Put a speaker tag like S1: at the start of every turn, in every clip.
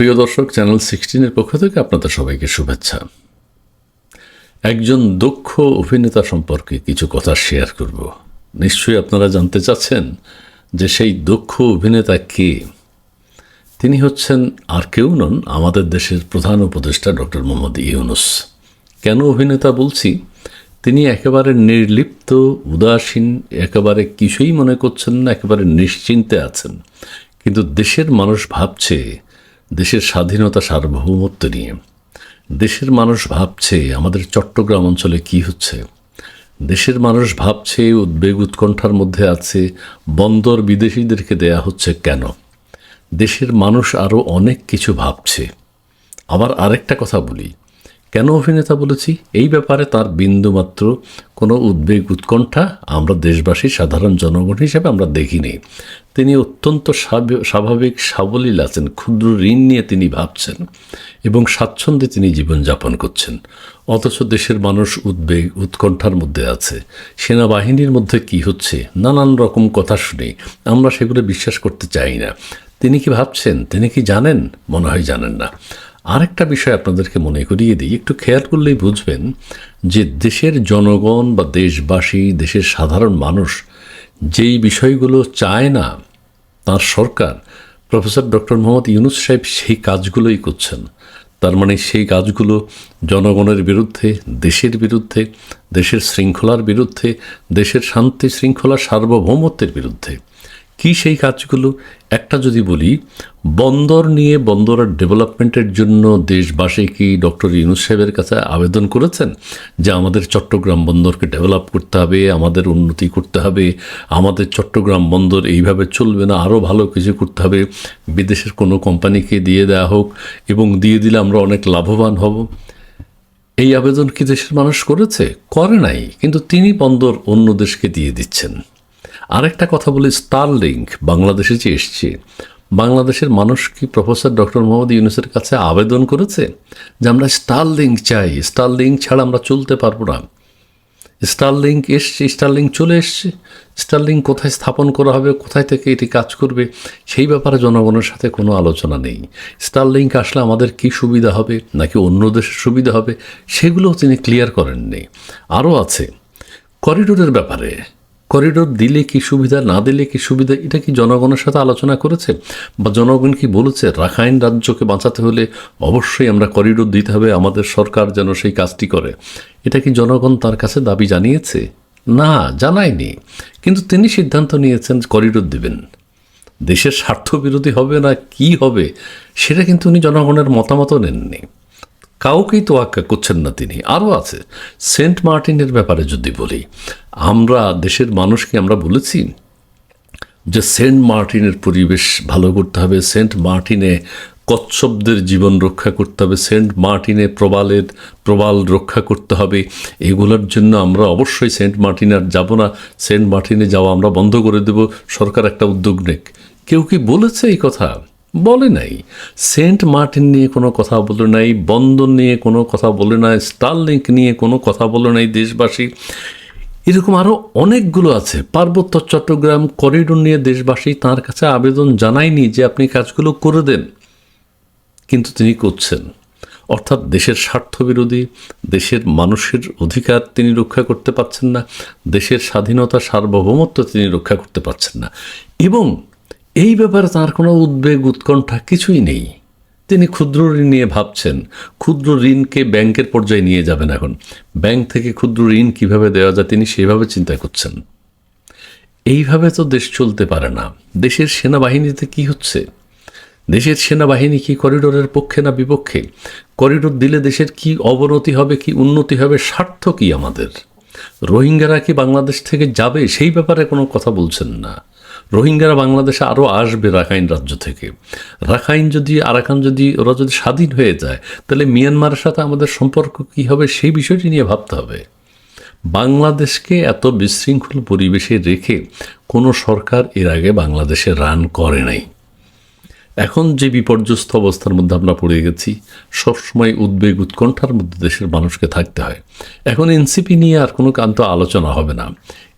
S1: প্রিয় দর্শক চ্যানেল সিক্সটিনের পক্ষ থেকে আপনাদের সবাইকে শুভেচ্ছা। একজন দক্ষ অভিনেতা সম্পর্কে কিছু কথা শেয়ার করব। নিশ্চয়ই আপনারা জানতে চাচ্ছেন যে সেই দক্ষ অভিনেতা কে? তিনি হচ্ছেন আর কেউ নন আমাদের দেশের প্রধান উপদেষ্টা ডক্টর মোহাম্মদ ইউনুস। কেন অভিনেতা বলছি? তিনি একেবারে নির্লিপ্ত, উদাসীন, একেবারে কিছুই মনে করছেন না, একেবারে নিশ্চিন্তে আছেন। কিন্তু দেশের মানুষ ভাবছে দেশের স্বাধীনতা সার্বভৌমত্ব নিয়ে। দেশের মানুষ ভাবছে আমাদের চট্টগ্রাম অঞ্চলে কি হচ্ছে। দেশের মানুষ ভাবছে উদ্বেগ উৎকণ্ঠার মধ্যে আছে, বন্দর বিদেশিদেরকে দেয়া হচ্ছে কেন? দেশের মানুষ আরও অনেক কিছু ভাবছে। আবার আরেকটা কথা বলি কেন অভিনেতা বলেছি? এই ব্যাপারে তার বিন্দুমাত্র কোনো উদ্বেগ উৎকণ্ঠা আমরা দেশবাসী, সাধারণ জনগণ হিসেবে আমরা দেখিনি। তিনি অত্যন্ত স্বাভ- স্বাভাবিক সাবলীল আছেন, ক্ষুদ্র ঋণ নিয়ে তিনি ভাবছেন এবং স্বাচ্ছন্দ্যে তিনি জীবনযাপন করছেন। অথচ দেশের মানুষ উদ্বেগ, উৎকণ্ঠার মধ্যে আছে। সেনাবাহিনীর মধ্যে কি হচ্ছে? নানান রকম কথা শুনে। আমরা সেগুলো বিশ্বাস করতে চাই না। তিনি কি ভাবছেন? তিনি কি জানেন? মনে হয় জানেন না। আরেকটা বিষয় আপনাদেরকে মনে করিয়ে দিই, একটু খেয়াল করলেই বুঝবেন যে দেশের জনগণ বা দেশবাসী, দেশের সাধারণ মানুষ যেই বিষয়গুলো চায় না, তার সরকার, প্রফেসর ডক্টর মোহাম্মদ ইউনুস সাহেব সেই কাজগুলোই করছেন। তার মানে সেই কাজগুলো জনগণের বিরুদ্ধে, দেশের বিরুদ্ধে, দেশের শৃঙ্খলার বিরুদ্ধে, দেশের শান্তি শৃঙ্খলা সার্বভৌমত্বের বিরুদ্ধে। কি সেই কাজগুলো? একটা যদি বলি, বন্দর নিয়ে বন্দরের ডেভেলপমেন্টের জন্য দেশবাসী কি ডক্টর ইউনুস সাহেবের কাছে আবেদন করেছেন যে আমাদের চট্টগ্রাম বন্দরকে ডেভেলপ করতে হবে, আমাদের উন্নতি করতে হবে, আমাদের চট্টগ্রাম বন্দর এইভাবে চলবে না আরও ভালো কিছু করতে হবে, বিদেশের কোনো কোম্পানিকে দিয়ে দেওয়া হোক এবং দিয়ে দিলে আমরা অনেক লাভবান হব। এই আবেদন কি দেশের মানুষ করেছে? করে নাই, কিন্তু তিনি বন্দর অন্য দেশকে দিয়ে দিচ্ছেন। আরেকটা কথা বলি স্টারলিংক বাংলাদেশে যে এসছে। বাংলাদেশের মানুষ কি প্রফেসর ডক্টর মোহাম্মদ ইউনুসের কাছে আবেদন করেছে? যে আমরা স্টারলিংক চাই স্টারলিংক ছাড়া আমরা চলতে পারব না। স্টারলিংক এসছে স্টারলিংক চলে এসছে। স্টারলিংক কোথায় স্থাপন করা হবে, কোথায় থেকে এটি কাজ করবে, সেই ব্যাপারে জনগণের সাথে কোনো আলোচনা নেই। স্টারলিংক আসলে আমাদের কি সুবিধা হবে, নাকি অন্য দেশের সুবিধা হবে সেগুলোও তিনি ক্লিয়ার করেননি। আরও আছে করিডোরের ব্যাপারে। করিডোর দিলে কি সুবিধা, না দিলে কি সুবিধা, এটা কি জনগণের সাথে আলোচনা করেছে বা জনগণ কি বলেছে, রাখাইন রাজ্যকে বাঁচাতে হলে অবশ্যই আমরা করিডোর দিতে হবে, আমাদের সরকার যেন সেই কাজটি করে। এটা কি জনগণ তার কাছে দাবি জানিয়েছে? না, জানায়নি। কিন্তু তিনি সিদ্ধান্ত নিয়েছেন করিডোর দিবেন। দেশের স্বার্থ বিরোধী হবে না কি হবে, সেটা কিন্তু উনি জনগণের মতামতও নেননি। কাউকেই তোয়াক্কা করছেন না তিনি। আরও আছে, সেন্ট মার্টিনের ব্যাপারে যদি বলি, আমরা দেশের মানুষকে আমরা বলেছি যে সেন্ট মার্টিনের পরিবেশ ভালো করতে হবে, সেন্ট মার্টিনে কচ্ছপদের জীবন রক্ষা করতে হবে, সেন্ট মার্টিনে প্রবালের, প্রবাল রক্ষা করতে হবে, এগুলোর জন্য আমরা অবশ্যই সেন্ট মার্টিন আর যাব না, সেন্ট মার্টিনে যাওয়া আমরা বন্ধ করে দেব, সরকার একটা উদ্যোগ নেক। কেউ কি বলেছে এই কথা? বলে নাই। সেন্ট মার্টিন নিয়ে কোনো কথা বলে নাই বন্দর নিয়ে কোনো কথা বলে নাই, স্টারলিংক নিয়ে কোনো কথা বলে নাই দেশবাসী। এরকম আরও অনেকগুলো আছে। পার্বত্য চট্টগ্রাম করিডোর নিয়ে দেশবাসী তার কাছে আবেদন জানায়নি যে আপনি কাজগুলো করে দেন। কিন্তু তিনি করছেন। অর্থাৎ দেশের স্বার্থবিরোধী, দেশের মানুষের অধিকার তিনি রক্ষা করতে পারছেন না, দেশের স্বাধীনতা সার্বভৌমত্ব তিনি রক্ষা করতে পারছেন না। এবং এই ব্যাপারে তার কোনো উদ্বেগ, উৎকণ্ঠা কিছুই নেই। তিনি ক্ষুদ্র ঋণ নিয়ে ভাবছেন। ক্ষুদ্র ঋণকে ব্যাংকের পর্যায়ে নিয়ে যাবেন এখন। ব্যাংক থেকে ক্ষুদ্র ঋণ কীভাবে দেওয়া যায় তিনি সেভাবে চিন্তা করছেন। এইভাবে তো দেশ চলতে পারে না। দেশের সেনাবাহিনীতে কি হচ্ছে? দেশের সেনাবাহিনী কি করিডোরের পক্ষে না বিপক্ষে? করিডোর দিলে দেশের কি অবনতি হবে, কি উন্নতি হবে, স্বার্থ কি আমাদের? রোহিঙ্গারা কি বাংলাদেশ থেকে যাবে? সেই ব্যাপারে কোনো কথা বলছেন না। রোহিঙ্গারা বাংলাদেশে আরও আসবে রাখাইন রাজ্য থেকে। রাখাইন যদি, আরাকান যদি, ওরা যদি স্বাধীন হয়ে যায়, তাহলে মিয়ানমারের সাথে আমাদের সম্পর্ক কী হবে সেই বিষয়টি নিয়ে ভাবতে হবে। বাংলাদেশকে এত বিশৃঙ্খল পরিবেশে রেখে কোনো সরকার এর আগে বাংলাদেশে রান করে নাই। এখন যে বিপর্যস্ত অবস্থার মধ্যে আমরা পড়ে গেছি, সবসময় উদ্বেগ উৎকণ্ঠার মধ্যে দেশের মানুষকে থাকতে হয়। এখন এনসিপি নিয়ে আর কোনো কান্ত আলোচনা হবে না।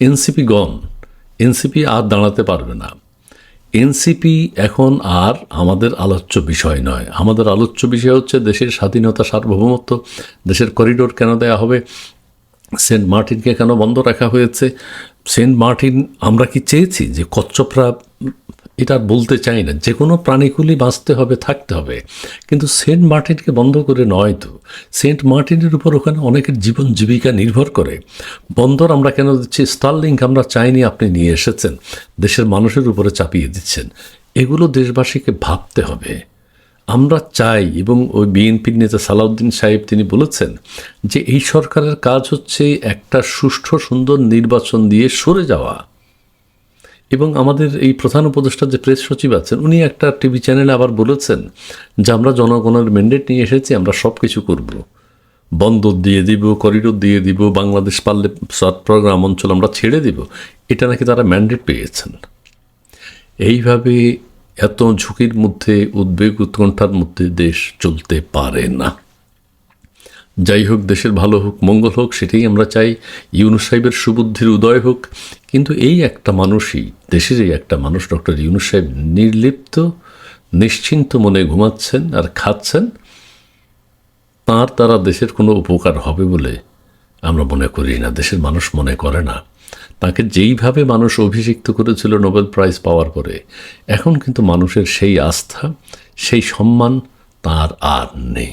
S1: এনসিপি গন এনসিপি আর দাঁড়াতে পারবে না। এনসিপি এখন আর আমাদের আলোচ্য বিষয় নয়। আমাদের আলোচ্য বিষয় হচ্ছে দেশের স্বাধীনতা সার্বভৌমত্ব, দেশের করিডোর কেন দেয়া হবে, সেন্ট মার্টিনকে কেন বন্ধ রাখা হয়েছে, সেন্ট মার্টিন আমরা কি চেয়েছি যে কচ্ছপরা এটা বলতে চাই না। যে কোনো প্রাণীকুলই বাঁচতে হবে, থাকতে হবে। কিন্তু সেন্ট মার্টিনকে বন্ধ করে নয় তো। সেন্ট মার্টিনের উপর ওখানে অনেকের জীবন জীবিকা নির্ভর করে। বন্দর আমরা কেন দিচ্ছি? স্টারলিংক আমরা চাইনি আপনি নিয়ে এসেছেন। দেশের মানুষের উপরে চাপিয়ে দিচ্ছেন। এগুলো দেশবাসীকে ভাবতে হবে। আমরা চাই, এবং ওই বিএনপির নেতা সালাউদ্দিন সাহেব তিনি বলেছেন যে, এই সরকারের কাজ হচ্ছে একটা সুষ্ঠু সুন্দর নির্বাচন দিয়ে সরে যাওয়া। এবং আমাদের এই প্রধান উপদেষ্টা যে প্রেস সচিব আছেন, উনি একটা টিভি চ্যানেলে আবার বলেছেন যে আমরা জনগণের ম্যান্ডেট নিয়ে এসেছি, আমরা সব কিছু করব। বন্দর দিয়ে দিব করিডোর দিয়ে দিব, বাংলাদেশ পারলে চট্টগ্রাম অঞ্চল আমরা ছেড়ে দিব। এটা নাকি তারা ম্যান্ডেট পেয়েছেন। এইভাবে এত ঝুঁকির মধ্যে, উদ্বেগ উৎকণ্ঠার মধ্যে দেশ চলতে পারে না। যাই হোক, দেশের ভালো হোক, মঙ্গল হোক, সেটাই আমরা চাই। ইউনুস সাহেবের সুবুদ্ধির উদয় হোক। কিন্তু এই একটা মানুষই, দেশের এই একটা মানুষ, ডক্টর ইউনুস সাহেব নির্লিপ্ত, নিশ্চিন্ত মনে ঘুমাচ্ছেন আর খাচ্ছেন, তার তারা দেশের কোনো উপকার হবে বলে আমরা মনে করি না। দেশের মানুষ মনে করে না। তাকে যেইভাবে মানুষ অভিষিক্ত করেছিল নোবেল প্রাইজ পাওয়ার পরে, এখন কিন্তু মানুষের সেই আস্থা, সেই সম্মান তার আর নেই।